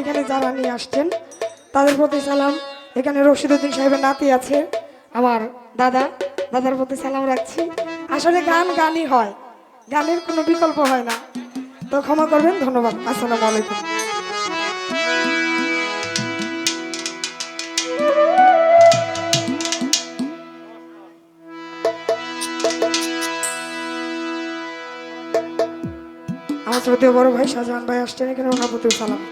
এখানে যারা নিয়ে আসছেন, তাদের প্রতি সালাম। এখানে রশিদুদ্দিন সাহেবের নাতি আছে, আমার দাদা। দাদার প্রতি সালাম রাখছি। আসলে গান গানই হয়। গানের কোনো বিকল্প হয় না। তো ক্ষমা করবেন, ধন্যবাদ। আসসালামু আলাইকুম। আমার শ্রদ্ধেয় বড় ভাই শাহজাহান ভাই আসছেন, এখানে ওনার প্রতি সালাম।